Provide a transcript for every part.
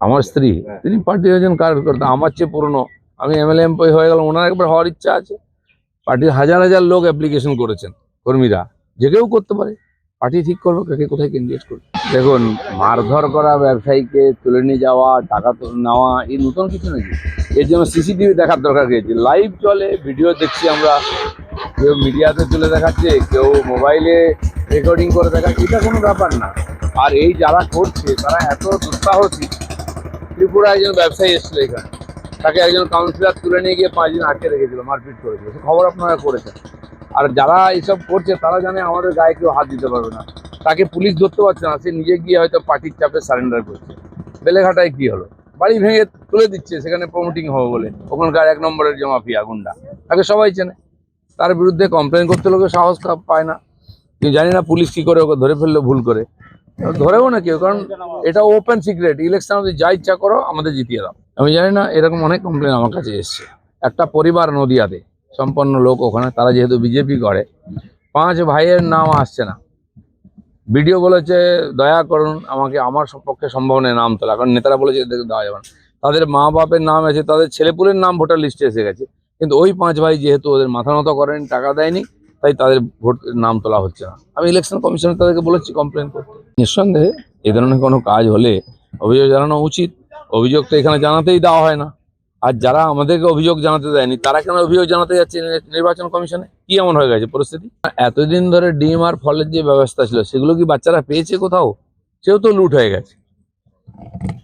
আমার স্ত্রী হ্যাঁ। তিনি পার্টির একজন কার্যকর্তা আমার চেয়ে পুরনো। আমি এমএলএ এমপি হয়ে গেলাম ওনার একবার হওয়ার ইচ্ছা আছে। পার্টির হাজার হাজার লোক অ্যাপ্লিকেশন করেছেন কর্মীরা। যে কেউ করতে পারে। পার্টি ঠিক করবে কাকে কোথায় ক্যান্ডিডেট করবে? দেখুন মারধর করা ব্যবসায়ীকে তুলে নিয়ে যাওয়া টাকা নেওয়া এই নতুন কিছু নাকি এর জন্য সিসিটিভি দেখার দরকার রয়েছে লাইভ চলে ভিডিও দেখছি আমরা। কেউ মিডিয়াতে তুলে দেখাচ্ছে কেউ মোবাইলে রেকর্ডিং করে দেখাচ্ছে। এটা কোনো ব্যাপার না। আর এই যারা করছে তারা এত দুঃসাহসী। ত্রিপুরা একজন ব্যবসায়ী এসেছিল এখানে। তাকে একজন কাউন্সিলর তুলে নিয়ে গিয়ে পাঁচ দিন আটকে রেখেছিল, মারপিট করেছিল। সে খবর আপনারা করেছেন। আর যারা এইসব করছে, তারা জানে আমাদের গায়ে কেউ হাত দিতে পারবে না। তাকে পুলিশ ধরতে পারছে না, সে নিজে গিয়ে হয়তো পার্টির চাপে সারেন্ডার করছে। বেলেঘাটায় কি হলো? বাড়ি ভেঙে তুলে দিচ্ছে, সেখানে প্রমোটিং হবে বলে। ওখানকার এক নম্বরের যে মাফিয়া গুন্ডা, তাকে সবাই চেনে। তার বিরুদ্ধে কমপ্লেন করতে লোকে সাহস পায় না। জানি না পুলিশ কী করে ওকে ধরে ফেলল, ভুল করে। ধরেও না কেউ, কারণ এটা ওপেন সিক্রেট ইলেকশন আমাদের যা ইচ্ছা করো, আমাদের জিতিয়ে দাও। আমি জানি না, এরকম অনেক কমপ্লেন আমার কাছে এসছে। একটা পরিবার নদিয়াতে, সম্পন্ন লোক ওখানে, তারা যেহেতু বিজেপি করে, পাঁচ ভাইয়ের নাম আসছে না। ভিডিও বলেছে, দয়া করুন, আমাকে, আমার পক্ষে সম্ভব নেই নাম তোলা। কারণ নেতারা বলেছে দেওয়া যাবে না। তাদের মা বাপের নাম আছে তাদের ছেলেপুলের নাম ভোটার লিস্টে এসে গেছে। কিন্তু ওই পাঁচ ভাই যেহেতু ওদের মাথা নত করেন, টাকা দেয়নি তাই তাদের ভোট নাম তোলা হচ্ছে না। আমি ইলেকশন কমিশনে তাদেরকে বলেছি কমপ্লেন করতে। নিঃসন্দেহে এই ধরনের কোনো কাজ হলে অভিযোগ জানানো উচিত। অভিযোগ তো এখানে জানাতেই দেওয়া হয় না। আর যারা আমাদেরকে অভিযোগ জানাতে দেয়নি তারা কেন অভিযোগ জানাতে যাচ্ছে নির্বাচন কমিশনে কি এমন হয়ে গেছে পরিস্থিতি? এতদিন ধরে ডিম আর ফলের যে ব্যবস্থা ছিল সেগুলো কি বাচ্চারা পেয়েছে কোথাও? সেও তো লুট হয়ে গেছে।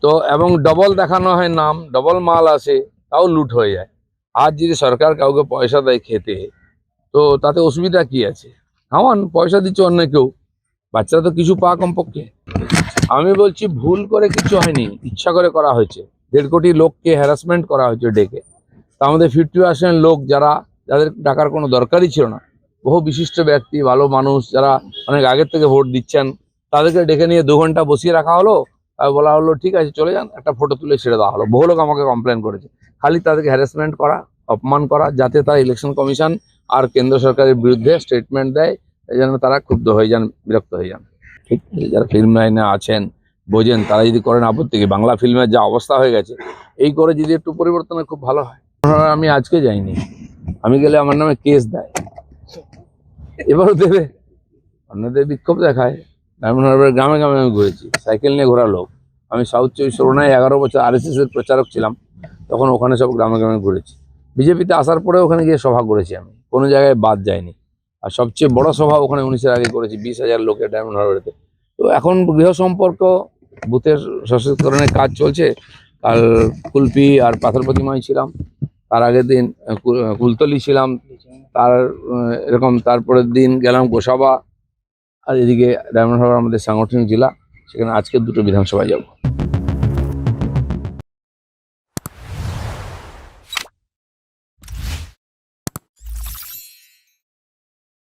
তো এবং ডবল দেখানো হয় নাম ডবল মাল আসে তাও লুট হয়ে যায়। আর যদি সরকার কাউকে পয়সা দেয় খেতে তো তাতে অসুবিধা কি আছে? খাওয়ান পয়সা দিচ্ছে অন্য কেউ। বাচ্চারা তো কিছু পা কমপক্ষে। আমি বলছি ভুল করে কিছু হয়নি, ইচ্ছা করে করা হয়েছে। দেড় কোটি লোককে হ্যারাসমেন্ট করা হয়েছে ডেকে। তা আমাদের ফিফটি পার্সেন্ট লোক যারা, যাদের ডাকার কোনো দরকারই ছিল না, বহু বিশিষ্ট ব্যক্তি, ভালো মানুষ যারা অনেক আগের থেকে ভোট দিচ্ছেন, তাদেরকে ডেকে নিয়ে দু ঘণ্টা বসিয়ে রাখা হলো। আর বলা হলো, ঠিক আছে, চলে যান, একটা ফটো তুলে ছেড়ে দেওয়া হলো। বহু লোক আমাকে কমপ্লেন করেছে। খালি তাদেরকে হ্যারাসমেন্ট করা, অপমান করা, যাতে তারা ইলেকশন কমিশন আর কেন্দ্র সরকারের বিরুদ্ধে স্টেটমেন্ট দেয়, এই জন্য তারা ক্ষুব্ধ হয়ে যান, বিরক্ত হয়ে যান। ঠিক যারা ফিল্ম লাইনে আছেন, বোঝেন, তারা যদি করেন আপত্তি কি? বাংলা ফিল্মের যা অবস্থা হয়ে গেছে, এই করে যদি একটু পরিবর্তনে খুব ভালো হয়। আমি আজকে যাইনি, আমি গেলে আমার নামে কেস দেয়। এবারও দেবে, অন্যদের বিক্ষোভ দেখায়। ডায়মন্ড হারবারের গ্রামে গ্রামে আমি ঘুরেছি, সাইকেল নিয়ে ঘোরা লোক। আমি সাউথ চব্বিশ পরগনায় এগারো বছর আরএসএস এর প্রচারক ছিলাম, তখন ওখানে সব গ্রামে গ্রামে ঘুরেছি। বিজেপিতে আসার পরে ওখানে গিয়ে সভা করেছি আমি। কোনো জায়গায় বাদ যায়নি। আর সবচেয়ে বড় সভা ওখানে উনিশের আগে করেছি, বিশ হাজার লোকের ডায়মন্ড হারবারেতে তো এখন গৃহ সম্পর্ক, বুথের সশস্ত্রকরণের কাজ চলছে। আর কুলপি আর পাথর প্রতিমায় ছিলাম, তার আগের দিন কুলতলি ছিলাম, তার এরকম তারপরের দিন গেলাম গোসাবা, আর এদিকে ডায়মন্ড হারবার আমাদের সাংগঠনিক জেলা, সেখানে আজকে দুটো বিধানসভায় যাব।